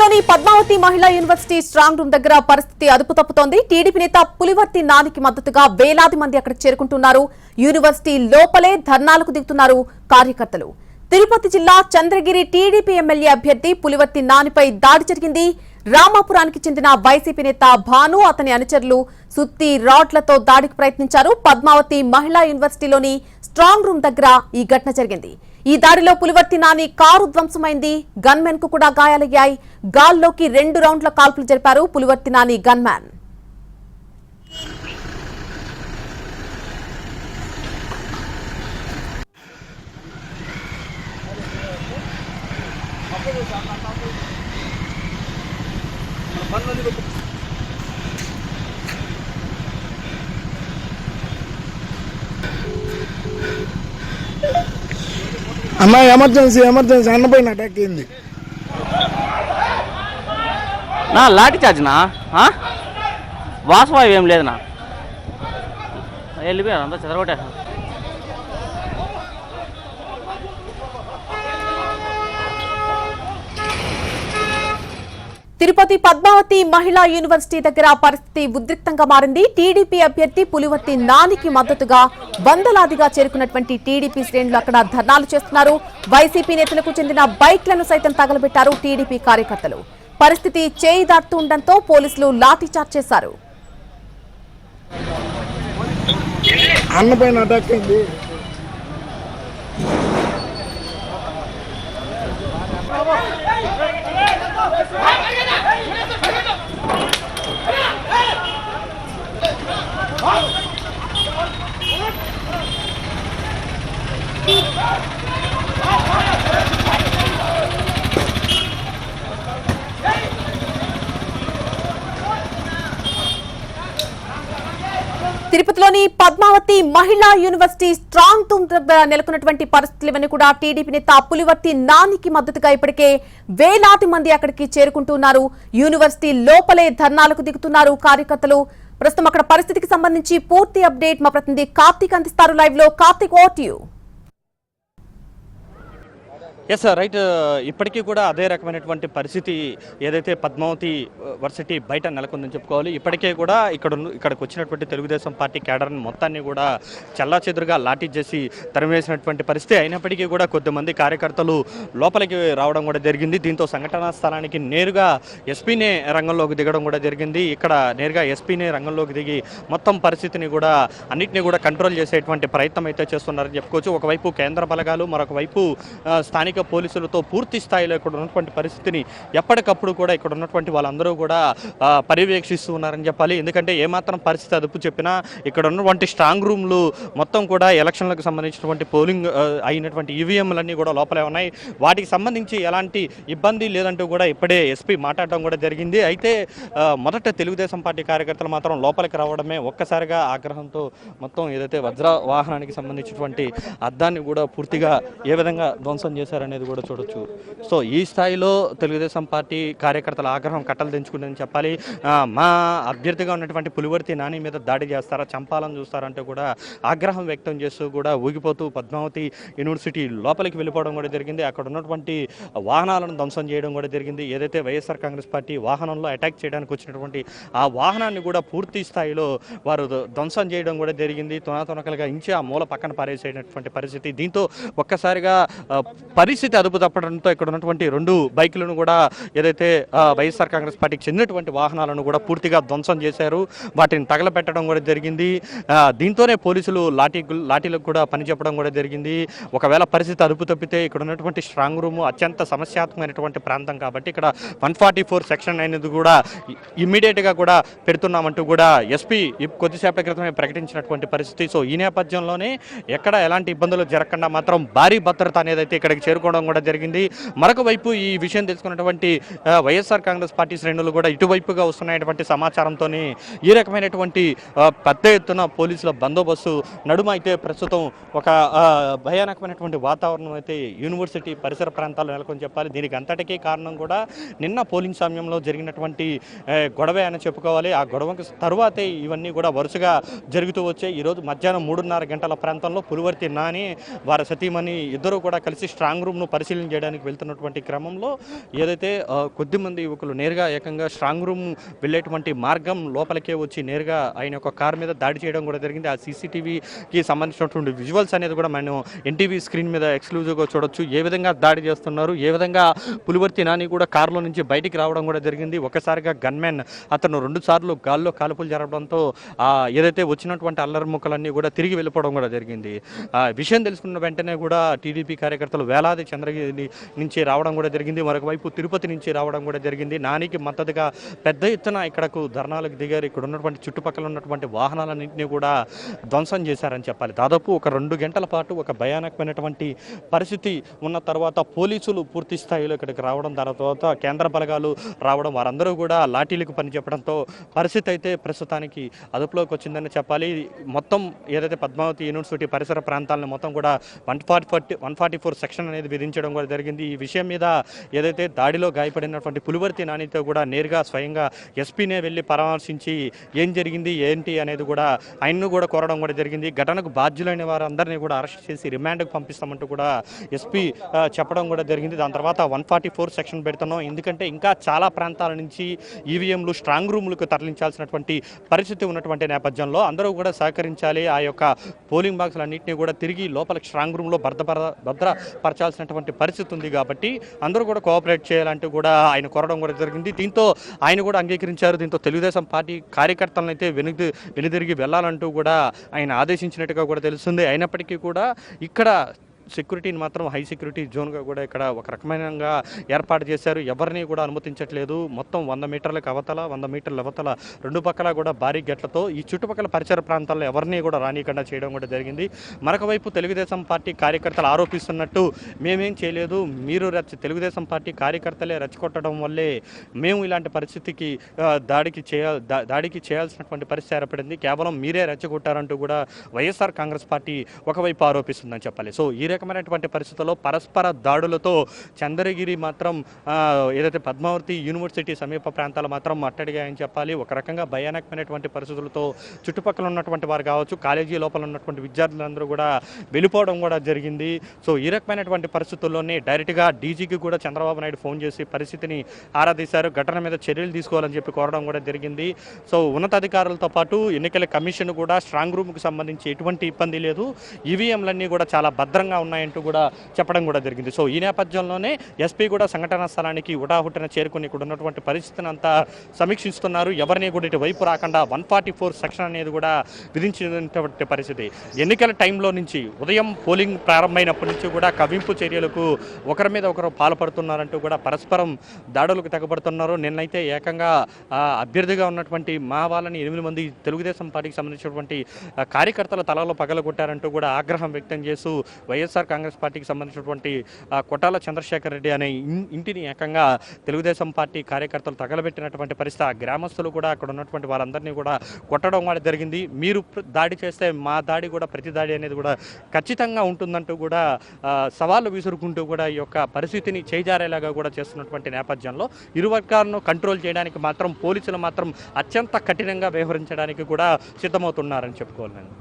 గుంటూరులోని పద్మావతి మహిళా university strong room దగ్గర పరిస్థితి అదుపు తప్పుతోంది టీడీపీ నేత పులివర్తి నానికి మద్దతుగా వేలాది మంది అక్కడికి చేరుకుంటున్నారు. యూనివర్సిటీ లోపలే ధర్నాలకు దిగుతున్నారు కార్యకర్తలు. తిరుపతి జిల్లా చంద్రగిరి టీడీపీ ఎమ్మెల్యే అభ్యర్థి పులివర్తి నానిపై దాడి జరిగింది. రామాపురానికి చెందిన వైసీపీ నేత భాను అతని అనుచరులు సుత్తి రాడ్లతో దాడికి ప్రయత్నించారు. పద్మావతి మహిళా యూనివర్సిటీలోని స్ట్రాంగ్ రూమ్ దగ్గర ఈ ఘటన జరిగింది. ఈ దాడిలో పులివర్తి నాని కారు ధ్వంసమైంది. గన్మెన్కు కూడా గాయాలయ్యాయి. గాల్లోకి రెండు రౌండ్ల కాల్పులు జరిపారు పులివర్తి నాని గన్మ్యాన్. అమ్మాయి ఎమర్జెన్సీ ఎమర్జెన్సీ. అన్నపైన అటాక్ అయింది నా లాఠీ చార్జ్నా వాసవాయువు ఏం లేదునా? వెళ్ళిపోయారు అంతా చెదరగొట్టేసాను తిరుపతి పద్మావతి మహిళా యూనివర్సిటీ దగ్గర పరిస్థితి ఉద్రిక్తంగా మారింది. టీడీపీ అభ్యర్థి పులివర్తి నానికి మద్దతుగా వందలాదిగా చేరుకున్నటువంటి టీడీపీ శ్రేణులు అక్కడ ధర్నాలు చేస్తున్నారు. వైసీపీ నేతలకు చెందిన బైక్లను సైతం తగలబెట్టారు టీడీపీ కార్యకర్తలు. పరిస్థితి చేయి దాటుతుండటంతో పోలీసులు లాఠీచార్జ్ చేశారు అన్నపైన అటాక్ అయింది తిరుపతిలోని పద్మావతి మహిళా యూనివర్సిటీ స్ట్రాంగ్ తుమ్ నెలకొన్నటువంటి పరిస్థితులవన్నీ కూడా టీడీపీ నేత పులివర్తి నానికి మద్దతుగా ఇప్పటికే వేలాది మంది అక్కడికి చేరుకుంటున్నారు. యూనివర్సిటీ లోపలే ధర్నాలకు దిగుతున్నారు కార్యకర్తలు. ప్రస్తుతం అక్కడ పరిస్థితికి సంబంధించి పూర్తి అప్డేట్ మా ప్రతినిధి కార్తీక్ అందిస్తారు లైవ్లో కార్తీక్ ఓట్ యూ ఎస్ రైట్ uh, ఇప్పటికీ కూడా అదే రకమైనటువంటి పరిస్థితి ఏదైతే పద్మావతి uh, వర్సిటీ బయట నెలకొందని చెప్పుకోవాలి ఇప్పటికే కూడా ఇక్కడ ఇక్కడికి వచ్చినటువంటి తెలుగుదేశం పార్టీ కేడర్ని మొత్తాన్ని కూడా చల్లా చెదురుగా లాఠీ చేసి తరిమేసినటువంటి పరిస్థితి అయినప్పటికీ కూడా కొద్దిమంది కార్యకర్తలు లోపలికి రావడం కూడా జరిగింది. దీంతో సంఘటనా స్థలానికి నేరుగా ఎస్పీనే రంగంలోకి దిగడం కూడా జరిగింది. ఇక్కడ నేరుగా ఎస్పీనే రంగంలోకి దిగి మొత్తం పరిస్థితిని కూడా అన్నింటినీ కూడా కంట్రోల్ చేసేటువంటి ప్రయత్నం అయితే చేస్తున్నారని చెప్పుకోవచ్చు. ఒకవైపు కేంద్ర బలగాలు మరొక వైపు uh, స్థానిక స్థానిక పోలీసులతో పూర్తి స్థాయిలో ఇక్కడ ఉన్నటువంటి పరిస్థితిని ఎప్పటికప్పుడు కూడా ఇక్కడ ఉన్నటువంటి వాళ్ళందరూ కూడా పర్యవేక్షిస్తూ ఉన్నారని చెప్పాలి. ఎందుకంటే ఏమాత్రం పరిస్థితి అదుపు చెప్పినా ఇక్కడ ఉన్నటువంటి స్ట్రాంగ్ రూమ్లు మొత్తం కూడా ఎలక్షన్లకు సంబంధించినటువంటి పోలింగ్ అయినటువంటి ఈవీఎంలన్నీ కూడా లోపలే ఉన్నాయి. వాటికి సంబంధించి ఎలాంటి ఇబ్బంది లేదంటూ కూడా ఇప్పుడే ఎస్పీ మాట్లాడడం కూడా జరిగింది. అయితే మొదట తెలుగుదేశం పార్టీ కార్యకర్తలు మాత్రం లోపలికి రావడమే ఒక్కసారిగా ఆగ్రహంతో మొత్తం ఏదైతే వజ్ర వాహనానికి సంబంధించినటువంటి అద్దాన్ని కూడా పూర్తిగా ఏ విధంగా ధ్వంసం అనేది కూడా చూడొచ్చు. సో ఈ స్థాయిలో తెలుగుదేశం పార్టీ కార్యకర్తల ఆగ్రహం కట్టలు తెంచుకుందని చెప్పాలి. మా అభ్యర్థిగా ఉన్నటువంటి పులివర్తి నాని మీద దాడి చేస్తారా చంపాలని చూస్తారంటే కూడా ఆగ్రహం వ్యక్తం చేస్తూ కూడా ఊగిపోతూ పద్మావతి యూనివర్సిటీ లోపలికి వెళ్ళిపోవడం కూడా జరిగింది. అక్కడ ఉన్నటువంటి వాహనాలను ధ్వంసం చేయడం కూడా జరిగింది. ఏదైతే వైఎస్ఆర్ కాంగ్రెస్ పార్టీ వాహనంలో అటాక్ చేయడానికి వచ్చినటువంటి ఆ వాహనాన్ని కూడా పూర్తి స్థాయిలో వారు ధ్వంసం చేయడం కూడా జరిగింది. తొనాతొనకలుగా ఇంచి ఆ మూల పక్కన పారేసేటటువంటి పరిస్థితి. దీంతో ఒక్కసారిగా పరిస్థితి పరిస్థితి అదుపు తప్పడంతో ఇక్కడ ఉన్నటువంటి రెండు బైకులను కూడా ఏదైతే వైఎస్ఆర్ కాంగ్రెస్ పార్టీకి చెందినటువంటి వాహనాలను కూడా పూర్తిగా ధ్వంసం చేశారు. వాటిని తగలపెట్టడం కూడా జరిగింది. దీంతోనే పోలీసులు లాఠీ లాఠీలకు కూడా పనిచెప్పడం కూడా జరిగింది. ఒకవేళ పరిస్థితి అదుపు తప్పితే ఇక్కడ ఉన్నటువంటి స్ట్రాంగ్ రూమ్ అత్యంత సమస్యాత్మకమైనటువంటి ప్రాంతం కాబట్టి ఇక్కడ వన్ ఫార్టీ ఫోర్ సెక్షన్ అనేది కూడా ఇమ్మీడియట్గా కూడా పెడుతున్నామంటూ కూడా ఎస్పీ కొద్దిసేపటి క్రితమే ప్రకటించినటువంటి పరిస్థితి. సో ఈ నేపథ్యంలోనే ఎక్కడ ఎలాంటి ఇబ్బందులు జరగకుండా మాత్రం భారీ భద్రత అనేది అయితే ఇక్కడికి చేరుకోవడం కూడా జరిగింది. మరొక వైపు ఈ విషయం తెలుసుకున్నటువంటి వైఎస్ఆర్ కాంగ్రెస్ పార్టీ శ్రేణులు కూడా ఇటువైపుగా వస్తున్నటువంటి సమాచారంతో ఈ రకమైనటువంటి పెద్ద ఎత్తున పోలీసుల బందోబస్తు నడుమ అయితే ప్రస్తుతం ఒక భయానకమైనటువంటి వాతావరణం అయితే యూనివర్సిటీ పరిసర ప్రాంతాల్లో నెలకొని చెప్పాలి. దీనికి అంతటికీ కారణం కూడా నిన్న పోలింగ్ సమయంలో జరిగినటువంటి గొడవే అని చెప్పుకోవాలి. ఆ గొడవకి తరువాతే ఇవన్నీ కూడా వరుసగా జరుగుతూ వచ్చాయి. ఈరోజు మధ్యాహ్నం మూడున్నర గంటల ప్రాంతంలో పులివర్తి నాని వారి సతీమణి ఇద్దరు కూడా కలిసి స్ట్రాంగ్ రూమ్ రూమ్ను పరిశీలన చేయడానికి వెళ్తున్నటువంటి క్రమంలో ఏదైతే కొద్దిమంది యువకులు నేరుగా ఏకంగా స్ట్రాంగ్ రూమ్ వెళ్ళేటువంటి మార్గం లోపలికే వచ్చి నేరుగా ఆయన యొక్క కార్ మీద దాడి చేయడం కూడా జరిగింది. ఆ సీసీటీవీకి సంబంధించినటువంటి విజువల్స్ అనేది కూడా మనం ఎన్టీవీ స్క్రీన్ మీద ఎక్స్క్లూజివ్గా చూడొచ్చు. ఏ విధంగా దాడి చేస్తున్నారు ఏ విధంగా పులివర్తి నాని కూడా కారులో నుంచి బయటికి రావడం కూడా జరిగింది. ఒకసారిగా గన్మెన్ అతను రెండు సార్లు గాల్లో కాల్పులు జరగడంతో ఏదైతే వచ్చినటువంటి అల్లరి ముక్కలన్నీ కూడా తిరిగి వెళ్ళిపోవడం కూడా జరిగింది. ఆ విషయం తెలుసుకున్న వెంటనే కూడా టీడీపీ కార్యకర్తలు వేలాది చంద్రగిరి నుంచి రావడం కూడా జరిగింది. మరొక వైపు తిరుపతి నుంచి రావడం కూడా జరిగింది. నానికి మద్దతుగా పెద్ద ఎత్తున ఇక్కడకు ధర్నాలకు దిగారు. ఇక్కడ ఉన్నటువంటి చుట్టుపక్కల ఉన్నటువంటి వాహనాలన్నింటినీ కూడా ధ్వంసం చేశారని చెప్పాలి. దాదాపు ఒక రెండు గంటల పాటు ఒక భయానకమైనటువంటి పరిస్థితి ఉన్న తర్వాత పోలీసులు పూర్తి స్థాయిలో ఇక్కడికి రావడం దాని తర్వాత కేంద్ర బలగాలు రావడం వారందరూ కూడా లాఠీలకు పని చెప్పడంతో పరిస్థితి అయితే ప్రస్తుతానికి అదుపులోకి వచ్చిందని చెప్పాలి. మొత్తం ఏదైతే పద్మావతి యూనివర్సిటీ పరిసర ప్రాంతాలను మొత్తం కూడా one forty forty one forty four section అనేది విధించడం కూడా జరిగింది. ఈ విషయం మీద ఏదైతే దాడిలో గాయపడినటువంటి పులివర్తి నానితో కూడా నేరుగా స్వయంగా ఎస్పీనే వెళ్ళి పరామర్శించి ఏం జరిగింది ఏంటి అనేది కూడా ఆయన్ను కూడా కోరడం కూడా జరిగింది. ఘటనకు బాధ్యులైన వారందరినీ కూడా అరెస్ట్ చేసి రిమాండ్కు పంపిస్తామంటూ కూడా ఎస్పీ చెప్పడం కూడా జరిగింది. దాని తర్వాత వన్ ఫార్టీ ఫోర్ సెక్షన్ పెడుతున్నాం. ఎందుకంటే ఇంకా చాలా ప్రాంతాల నుంచి ఈవీఎంలు స్ట్రాంగ్ రూమ్లకు తరలించాల్సినటువంటి పరిస్థితి ఉన్నటువంటి నేపథ్యంలో అందరూ కూడా సహకరించాలి. ఆ యొక్క పోలింగ్ బాక్సులన్నింటినీ కూడా తిరిగి లోపల స్ట్రాంగ్ రూమ్లో భద్రపర భద్రపరచాల్సిన చేయాల్సినటువంటి పరిస్థితి ఉంది కాబట్టి అందరూ కూడా కోఆపరేట్ చేయాలంటూ కూడా ఆయన కోరడం కూడా జరిగింది. దీంతో ఆయన కూడా అంగీకరించారు. దీంతో తెలుగుదేశం పార్టీ కార్యకర్తలను అయితే వెనుక వెనుదిరిగి వెళ్ళాలంటూ కూడా ఆయన ఆదేశించినట్టుగా కూడా తెలుస్తుంది. అయినప్పటికీ కూడా ఇక్కడ సెక్యూరిటీని మాత్రం హై సెక్యూరిటీ జోన్గా కూడా ఇక్కడ ఒక రకమైనగా ఏర్పాటు చేశారు. ఎవరిని కూడా అనుమతించట్లేదు. మొత్తం వంద మీటర్లకు అవతల వంద మీటర్ల అవతల రెండు పక్కల కూడా భారీ గెట్లతో ఈ చుట్టుపక్కల పరిసర ప్రాంతాల్లో ఎవరిని కూడా రానియకుండా చేయడం కూడా జరిగింది. మరొక వైపు తెలుగుదేశం పార్టీ కార్యకర్తలు ఆరోపిస్తున్నట్టు మేమేం చేయలేదు. మీరు రచ్చ తెలుగుదేశం పార్టీ కార్యకర్తలే రెచ్చగొట్టడం వల్లే మేము ఇలాంటి పరిస్థితికి దాడికి చేయ దా- దాడికి చేయాల్సినటువంటి పరిస్థితి ఏర్పడింది. కేవలం మీరే రెచ్చగొట్టారంటూ కూడా వైఎస్ఆర్ కాంగ్రెస్ పార్టీ ఒకవైపు ఆరోపిస్తుందని చెప్పాలి. సో ఈ రకమైనటువంటి పరిస్థితుల్లో పరస్పర దాడులతో చంద్రగిరి మాత్రం ఏదైతే పద్మావతి యూనివర్సిటీ సమీప ప్రాంతాలు మాత్రం అట్టడిగాయని చెప్పాలి. ఒక రకంగా భయానకమైనటువంటి పరిస్థితులతో చుట్టుపక్కల ఉన్నటువంటి వారు కావచ్చు కాలేజీ లోపల ఉన్నటువంటి విద్యార్థులందరూ కూడా వెళ్ళిపోవడం కూడా జరిగింది. సో ఈ రకమైనటువంటి పరిస్థితుల్లోనే డైరెక్ట్గా డీజీకి కూడా చంద్రబాబు నాయుడు ఫోన్ చేసి పరిస్థితిని ఆరాధిశారు ఘటన మీద చర్యలు తీసుకోవాలని చెప్పి కోరడం కూడా జరిగింది. సో ఉన్నతాధికారులతో పాటు ఎన్నికల కమిషన్ కూడా స్ట్రాంగ్ రూమ్కి సంబంధించి ఎటువంటి ఇబ్బంది లేదు. ఈవీఎంలన్నీ కూడా చాలా భద్రంగా ఉన్నాయి ఉన్నాయంటూ కూడా చెప్పడం కూడా జరిగింది. సో ఈ నేపథ్యంలోనే ఎస్పీ కూడా సంఘటనా స్థలానికి ఉటాహుటిన చేరుకుని ఇక్కడ ఉన్నటువంటి పరిస్థితిని అంతా సమీక్షిస్తున్నారు. ఎవరిని కూడా ఇటువైపు రాకుండా వన్ ఫార్టీ ఫోర్ సెక్షన్ అనేది కూడా విధించినటువంటి పరిస్థితి. ఎన్నికల టైంలో నుంచి ఉదయం పోలింగ్ ప్రారంభమైనప్పటి నుంచి కూడా కవింపు చర్యలకు ఒకరి మీద ఒకరు పాల్పడుతున్నారంటూ కూడా పరస్పరం దాడులకు తెగబడుతున్నారు నిన్నైతే ఏకంగా అభ్యర్థిగా ఉన్నటువంటి మా వాళ్ళని ఎనిమిది మంది తెలుగుదేశం పార్టీకి సంబంధించినటువంటి కార్యకర్తల తలలో పగలగొట్టారంటూ కూడా ఆగ్రహం వ్యక్తం చేస్తూ వైఎస్ఆర్ కాంగ్రెస్ పార్టీకి సంబంధించినటువంటి కొటాల కొట్టాల చంద్రశేఖర్ రెడ్డి అనే ఇంటిని ఏకంగా తెలుగుదేశం పార్టీ కార్యకర్తలు తగలబెట్టినటువంటి పరిస్థితి. ఆ గ్రామస్తులు కూడా అక్కడ ఉన్నటువంటి వారందరినీ కూడా కొట్టడం కూడా జరిగింది. మీరు దాడి చేస్తే మా దాడి కూడా ప్రతి దాడి అనేది కూడా ఖచ్చితంగా ఉంటుందంటూ కూడా సవాళ్ళు విసురుకుంటూ కూడా ఈ యొక్క పరిస్థితిని చేజారేలాగా కూడా చేస్తున్నటువంటి నేపథ్యంలో ఇరు వర్గాలను కంట్రోల్ చేయడానికి మాత్రం పోలీసులు మాత్రం అత్యంత కఠినంగా వ్యవహరించడానికి కూడా సిద్ధమవుతున్నారని చెప్పుకోవాలి నేను.